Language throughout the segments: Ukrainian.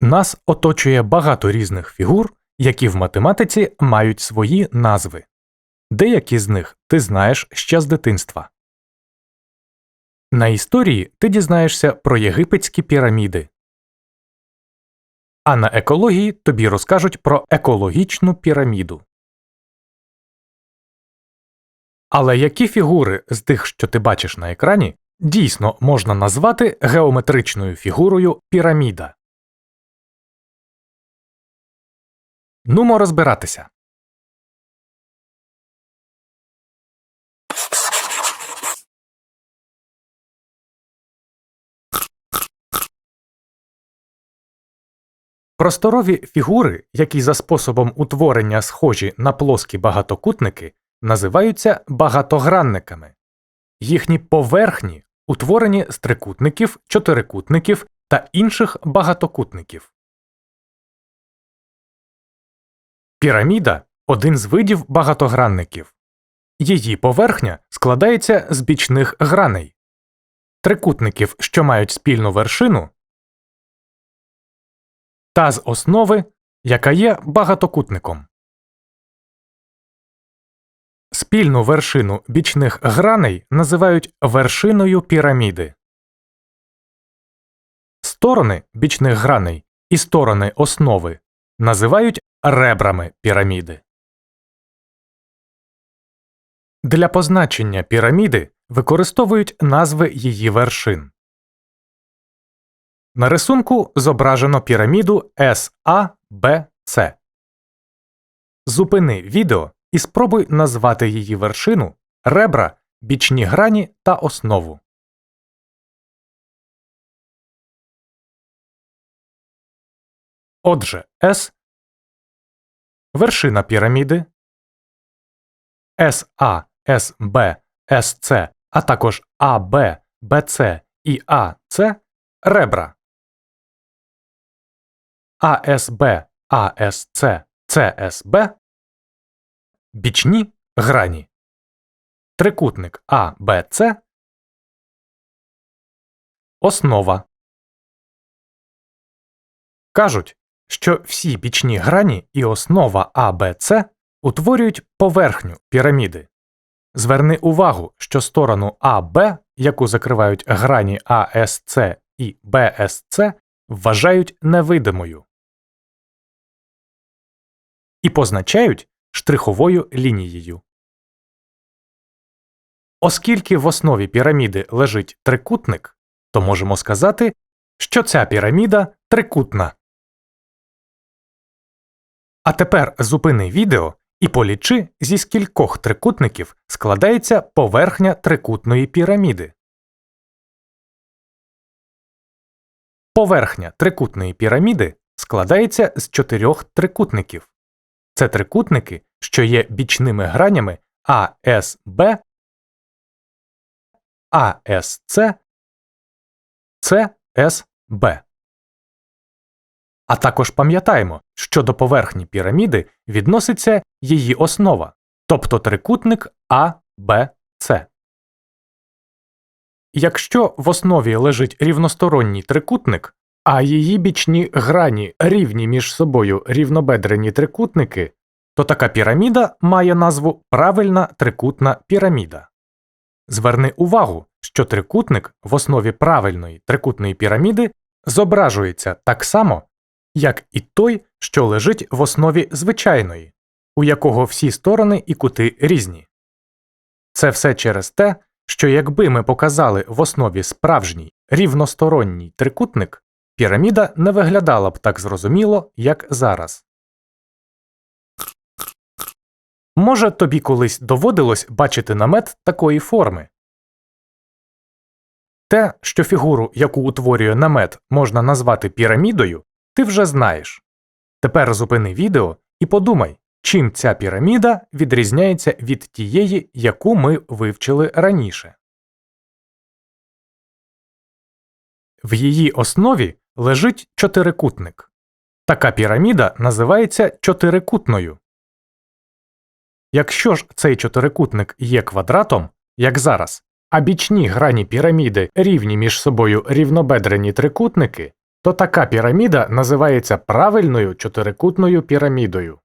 Нас оточує багато різних фігур, які в математиці мають свої назви. Деякі з них ти знаєш ще з дитинства. На історії ти дізнаєшся про єгипетські піраміди. А на екології тобі розкажуть про екологічну піраміду. Але які фігури з тих, що ти бачиш на екрані, дійсно можна назвати геометричною фігурою піраміда? Нумо розбиратися. Просторові фігури, які за способом утворення схожі на плоскі багатокутники, називаються багатогранниками. Їхні поверхні утворені з трикутників, чотирикутників та інших багатокутників. Піраміда один з видів багатогранників. Її поверхня складається з бічних граней, трикутників, що мають спільну вершину, та з основи, яка є багатокутником. Спільну вершину бічних граней називають вершиною піраміди. Сторони бічних граней і сторони основи називають ребрами піраміди. Для позначення піраміди використовують назви її вершин. На рисунку зображено піраміду SABC. Зупини відео і спробуй назвати її вершину, ребра, бічні грані та основу. Отже, S вершина піраміди, SA, SB, SC, а також AB, BC і AC ребра. АСБ, АСЦ, ЦСБ бічні грані. Трикутник АБЦ Основа. Кажуть, що всі бічні грані і основа АБЦ утворюють поверхню піраміди. Зверни увагу, що сторону АБ, яку закривають грані АСЦ і БСЦ, вважають невидимою і позначають штриховою лінією. Оскільки в основі піраміди лежить трикутник, то можемо сказати, що ця піраміда трикутна. А тепер зупини відео і полічи, зі скількох трикутників складається поверхня трикутної піраміди. Поверхня трикутної піраміди складається з чотирьох трикутників. Це трикутники, що є бічними гранями АСБ, АСЦ, ЦСБ. А також пам'ятаємо, що до поверхні піраміди відноситься її основа, тобто трикутник АБЦ. Якщо в основі лежить рівносторонній трикутник, а її бічні грані рівні між собою рівнобедрені трикутники, то така піраміда має назву правильна трикутна піраміда. Зверни увагу, що трикутник в основі правильної трикутної піраміди зображується так само, як і той, що лежить в основі звичайної, у якого всі сторони і кути різні. Це все через те, що якби ми показали в основі справжній рівносторонній трикутник, піраміда не виглядала б так зрозуміло, як зараз. Може, тобі колись доводилось бачити намет такої форми. Те, що фігуру, яку утворює намет, можна назвати пірамідою, ти вже знаєш. Тепер зупини відео і подумай, чим ця піраміда відрізняється від тієї, яку ми вивчили раніше. В її основі лежить чотирикутник. Така піраміда називається чотирикутною. Якщо ж цей чотирикутник є квадратом, як зараз, а бічні грані піраміди рівні між собою рівнобедрені трикутники, то така піраміда називається правильною чотирикутною пірамідою.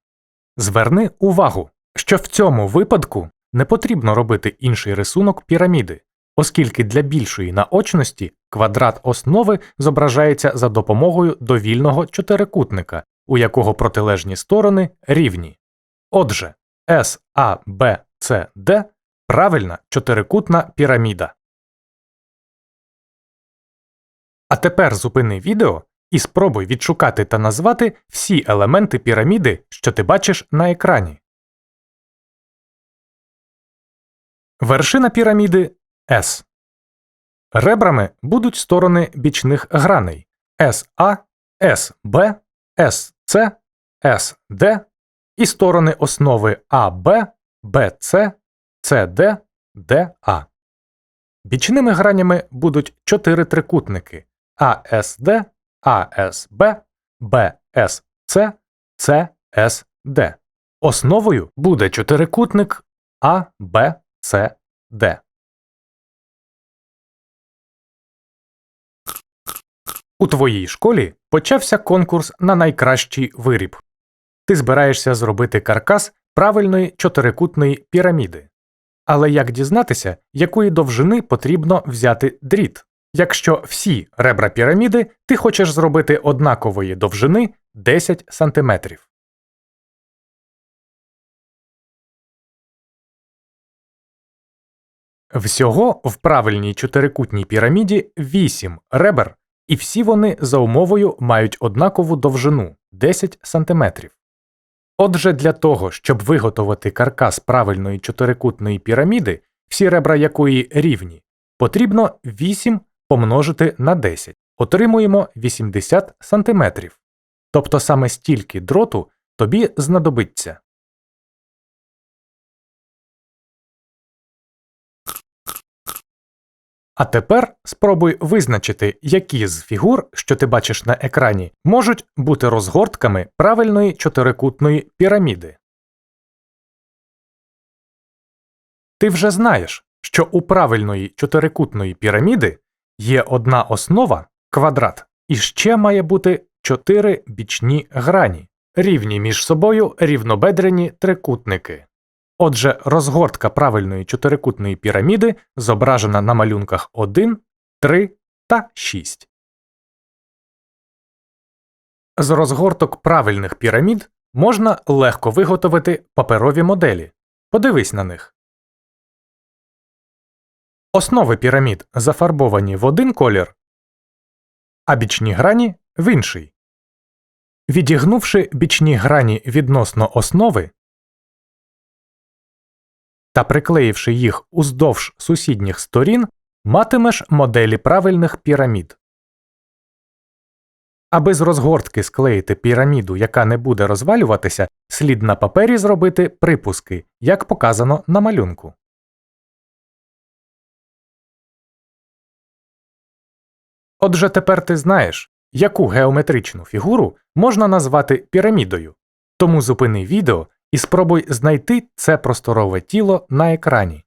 Зверни увагу, що в цьому випадку не потрібно робити інший рисунок піраміди, оскільки для більшої наочності квадрат основи зображається за допомогою довільного чотирикутника, у якого протилежні сторони рівні. Отже, A, B, C, D – правильна чотирикутна піраміда. А тепер зупини відео і спробуй відшукати та назвати всі елементи піраміди, що ти бачиш на екрані. Вершина піраміди S. Ребрами будуть сторони бічних граней SA, SB, SC, SD і сторони основи AB, BC, CD, DA. Бічними гранями будуть чотири трикутники ASD, ASB, BSC, CSD. Основою буде чотирикутник ABCD. У твоїй школі почався конкурс на найкращий виріб. Ти збираєшся зробити каркас правильної чотирикутної піраміди. Але як дізнатися, якої довжини потрібно взяти дріт, якщо всі ребра піраміди ти хочеш зробити однакової довжини 10 см? Всього в правильній чотирикутній піраміді 8 ребер, і всі вони за умовою мають однакову довжину 10 см. Отже, для того, щоб виготовити каркас правильної чотирикутної піраміди, всі ребра якої рівні, потрібно 8 помножити на 10. Отримуємо 80 см. Тобто саме стільки дроту тобі знадобиться. А тепер спробуй визначити, які з фігур, що ти бачиш на екрані, можуть бути розгортками правильної чотирикутної піраміди. Ти вже знаєш, що у правильної чотирикутної піраміди є одна основа квадрат, і ще має бути чотири бічні грані, рівні між собою рівнобедрені трикутники. Отже, розгортка правильної чотирикутної піраміди зображена на малюнках 1, 3 та 6. З розгорток правильних пірамід можна легко виготовити паперові моделі. Подивись на них. Основи пірамід зафарбовані в один колір, а бічні грані в інший. Відігнувши бічні грані відносно основи, та приклеївши їх уздовж сусідніх сторін, матимеш моделі правильних пірамід. Аби з розгортки склеїти піраміду, яка не буде розвалюватися, слід на папері зробити припуски, як показано на малюнку. Отже, тепер ти знаєш, яку геометричну фігуру можна назвати пірамідою. Тому зупини відео і спробуй знайти це просторове тіло на екрані.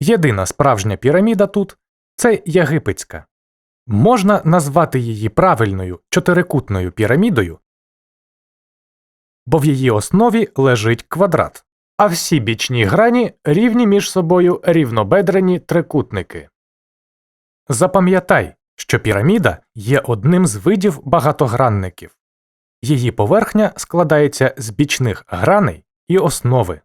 Єдина справжня піраміда тут це єгипетська. Можна назвати її правильною чотирикутною пірамідою, бо в її основі лежить квадрат, а всі бічні грані рівні між собою рівнобедрені трикутники. Запам'ятай, що піраміда є одним з видів багатогранників. Її поверхня складається з бічних граней і основи.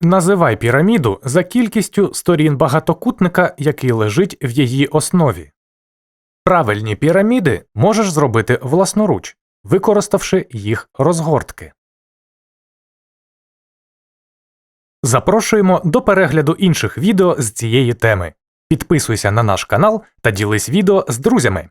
Називай піраміду за кількістю сторін багатокутника, який лежить в її основі. Правильні піраміди можеш зробити власноруч, використавши їх розгортки. Запрошуємо до перегляду інших відео з цієї теми. Підписуйся на наш канал та ділись відео з друзями.